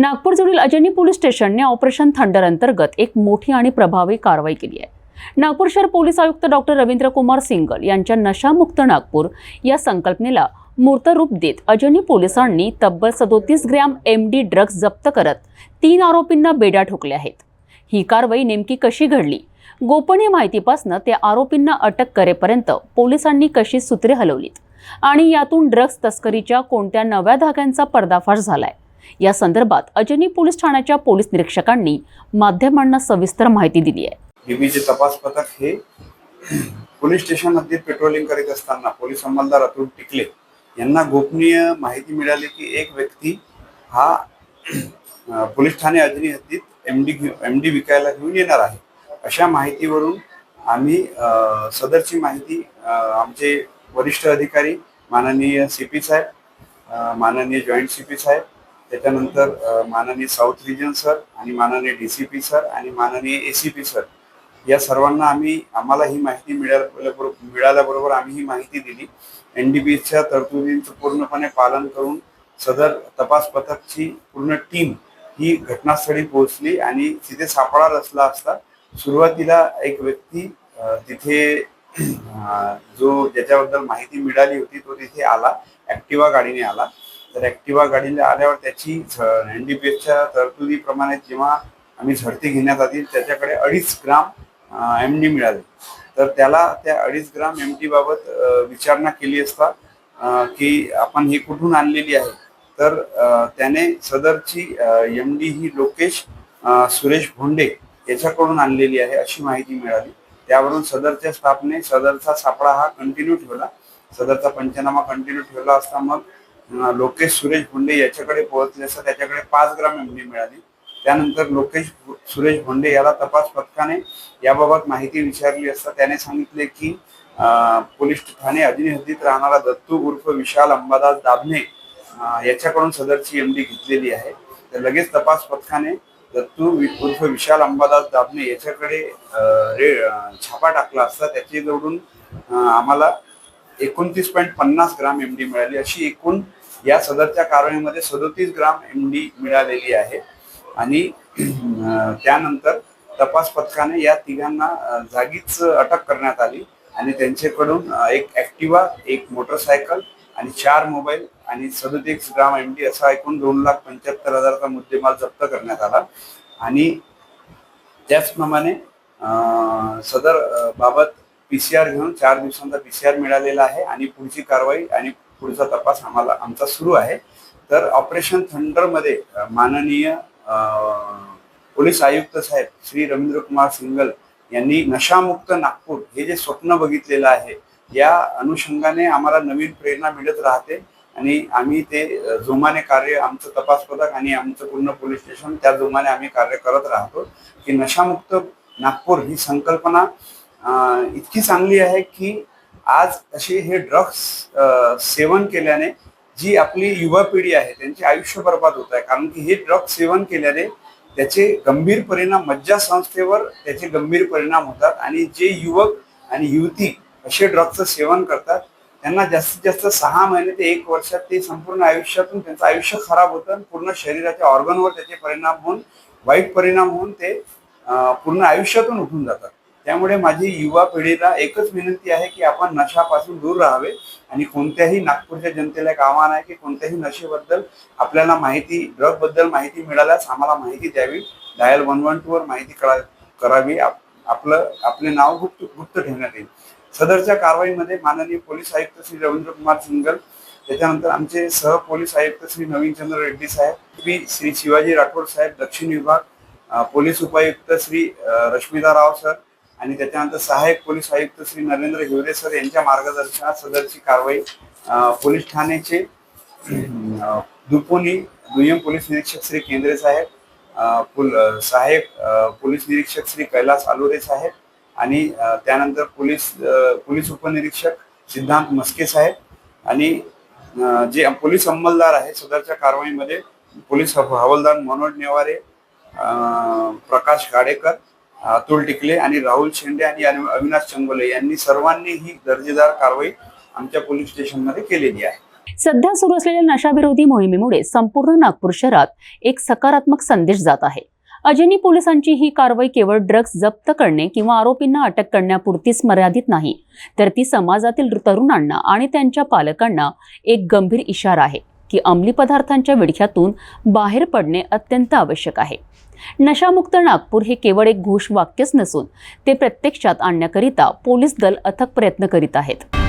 नागपूरजवळील Ajni police स्टेशनने operation thunder अंतर्गत एक मोठी आणि प्रभावी कारवाई केली आहे. नागपूर शहर पोलीस आयुक्त डॉक्टर रवींद्र कुमार सिंगल यांच्या नशामुक्त नागपूर या संकल्पनेला मूर्तरूप देत अजनी पोलिसांनी तब्बल सदोतीस ग्रॅम एम डी ड्रग्ज जप्त करत तीन आरोपींना बेड्या ठोकल्या आहेत. ही कारवाई नेमकी कशी घडली? गोपनीय माहितीपासनं त्या आरोपींना अटक करेपर्यंत पोलिसांनी कशी सूत्रे हलवलीत? आणि यातून ड्रग्ज तस्करीच्या कोणत्या नव्या धाग्यांचा पर्दाफाश झालाय? या संदर्भात अजनी पोलीस ठाण्याच्या पोलीस निरीक्षकांनी माध्यमांना सविस्तर माहिती दिली आहे. डीबीचे तपास पथक हे पोलीस स्टेशन पेट्रोलिंग करीत असताना पोलीस अंमलदार अतुल टिकले. यांना गोपनीय माहिती मिळाली की एक व्यक्ती हा पोलीस ठाणे अजनी हद्दीत एम डी एम डी विकायला घेऊन येणार आहे. अशा माहितीवरून आम्ही सदरची माहिती आमचे वरिष्ठ अधिकारी माननीय सी पी साहेब माननीय जॉईंट सी पी साहेब त्याच्यानंतर माननीय साऊथ रिजन सर आणि माननीय डी सी पी सर आणि माननीय ए सी पी सर या सर्वांना आम्ही आम्हाला ही माहिती मिळाल्याबरोबर मिळाल्याबरोबर आम्ही ही माहिती दिली. एन डी बीच्या तरतुदींचं पूर्णपणे पालन करून सदर तपास पथकची पूर्ण टीम ही घटनास्थळी पोहोचली आणि तिथे सापळा रचला असता सुरुवातीला एक व्यक्ती तिथे जो ज्याच्याबद्दल माहिती मिळाली होती तो तिथे आला ऍक्टिवा गाडीने आला. तर ऍक्टिवा गाडीला आल्यावर त्याची एन डी पी तरतुदीप्रमाणे जेव्हा आम्ही झडती घेण्यात आली त्याच्याकडे अडीच ग्राम एम डी मिळाले. तर त्याला त्या अडीच ग्राम एम डी बाबत विचारणा केली असता की आपण ही कुठून आणलेली आहे? तर त्याने सदरची एम डी ही लोकेश सुरेश भोंडे याच्याकडून आणलेली आहे अशी माहिती मिळाली. त्यावरून सदरच्या स्टाफने सदरचा सापळा हा कंटिन्यू ठेवला. सदरचा पंचनामा कंटिन्यू ठेवला असता मग लोकेश सुरेश भोंडे याच्याकडे पोहोचले असता त्याच्याकडे पाच ग्राम एम डी मिळाली. त्यानंतर लोकेश सुरेश भोंडे याला तपास पथकाने याबाबत माहिती विचारली असता त्याने सांगितले की पोलीस ठाणे अजनी हद्दीत राहणारा दत्तू उर्फ विशाल अंबादास दाभणे याच्याकडून सदरची एम डी घेतलेली आहे. तर लगेच तपास पथकाने दत्तू वि- उर्फ विशाल अंबादास दाभणे याच्याकडे रे छापा टाकला असता त्याची आम्हाला एकोणतीस पॉईंट पन्नास ग्राम एम डी मिळाली. अशी एकूण या सदरच्या कारवाईमध्ये सदोतीस ग्राम एम डी मिळालेली आहे. आणि त्यानंतर तपास पथकाने या तिघांना जागीच अटक करण्यात आली. आणि त्यांच्याकडून एक ऍक्टिवा एक मोटरसायकल आणि चार मोबाईल आणि सदोतीस ग्राम एम डी असा एकूण दोन लाख पंच्याहत्तर हजारचा मुद्देमाल जप्त करण्यात आला. आणि त्याचप्रमाणे सदर सदर पी बाबत पीसीआर घेऊन चार दिवसांचा पीसीआर मिळालेला आहे. आणि पुढची कारवाई आणि पुढचा तपास आम्हाला आमचा सुरू आहे. तर ऑपरेशन थंडरमध्ये माननीय पोलीस आयुक्त साहेब श्री रवींद्र कुमार सिंगल यांनी नशामुक्त नागपूर हे जे स्वप्न बघितलेलं आहे या अनुषंगाने आम्हाला नवीन प्रेरणा मिळत राहते आणि आम्ही ते जोमाने कार्य आमचं तपास पथक आणि आमचं पूर्ण पोलीस स्टेशन त्या जोमाने आम्ही कार्य करत राहतो की नशामुक्त नागपूर ही संकल्पना इतकी चांगली आहे की आज असे हे ड्रग्स सेवन केल्याने जी आपली युवा पिढी आहे त्यांचे आयुष्य बर्बाद होत आहे. कारण की हे ड्रग्स सेवन केल्याने त्याचे गंभीर परिणाम मज्जा संस्थेवर त्याचे गंभीर परिणाम होतात आणि जे युवक आणि युवती असे ड्रग्सचं सेवन करतात त्यांना जास्तीत जास्त सहा महिने ते एक वर्षात ते संपूर्ण आयुष्यातून त्यांचं आयुष्य खराब होतं आणि पूर्ण शरीराच्या ऑर्गनवर त्याचे परिणाम होऊन वाईट परिणाम होऊन ते पूर्ण आयुष्यातून उठून जातात. त्यामुळे माझी युवा पिढीला एकच विनंती आहे की आपण नशापासून दूर राहावे आणि कोणत्याही नागपूरच्या जनतेला एक आव्हान आहे की कोणत्याही नशेबद्दल आपल्याला माहिती ड्रगबद्दल माहिती मिळाल्यास आम्हाला माहिती द्यावी. डायल वन वन टूवर माहिती कळा करावी. आप- आपलं आपले नाव गुप्त गुप्त ठेवण्यात येईल. सदरच्या कारवाईमध्ये माननीय पोलीस आयुक्त श्री रवींद्र कुमार सिंगल त्याच्यानंतर आमचे सह पोलीस आयुक्त श्री नवीनचंद्र रेड्डी साहेब श्री श्री शिवाजी राठोड साहेब दक्षिण विभाग पोलीस उपायुक्त श्री रश्मीदा राव सर आणि त्याच्यानंतर सहाय्यक पोलीस आयुक्त श्री नरेंद्र हिवरे सर यांच्या मार्गदर्शनात सदरची कारवाई पोलीस ठाण्याचे अ, दुपोनी दुय्यम पोलीस निरीक्षक श्री केंद्रे साहेब पुल सहाय्यक पोलीस निरीक्षक श्री कैलास आलोरे साहेब आणि त्यानंतर पोलीस पोलीस उपनिरीक्षक सिद्धांत मस्के साहेब आणि जे पोलीस अंमलदार आहे सदरच्या कारवाईमध्ये पोलीस हवालदार मनोज नेवारे प्रकाश गाडेकर अतुल टिकले आणि राहुल शेंडे आणि अविनाश चंगोले यांनी सर्वांनी ही दर्जेदार कारवाई आमच्या पोलीस स्टेशनमध्ये केलेली आहे. सध्या सुरू असलेल्या नशाविरोधी मोहिमेमुळे संपूर्ण नागपूर शहरात एक सकारात्मक संदेश जात आहे. अजनी पोलिसांची ही कारवाई केवळ ड्रग्ज जप्त करणे किंवा आरोपींना अटक करण्यापुरतीच मर्यादित नाही तर ती समाजातील तरुणांना आणि त्यांच्या पालकांना एक गंभीर इशारा आहे. की अंमली पदार्थांच्या विडख्यातून बाहेर पडणे अत्यंत आवश्यक आहे. नशामुक्त नागपूर हे केवळ एक घोष वाक्यच नसून ते प्रत्यक्षात आणण्याकरिता पोलीस दल अथक प्रयत्न करीत आहेत.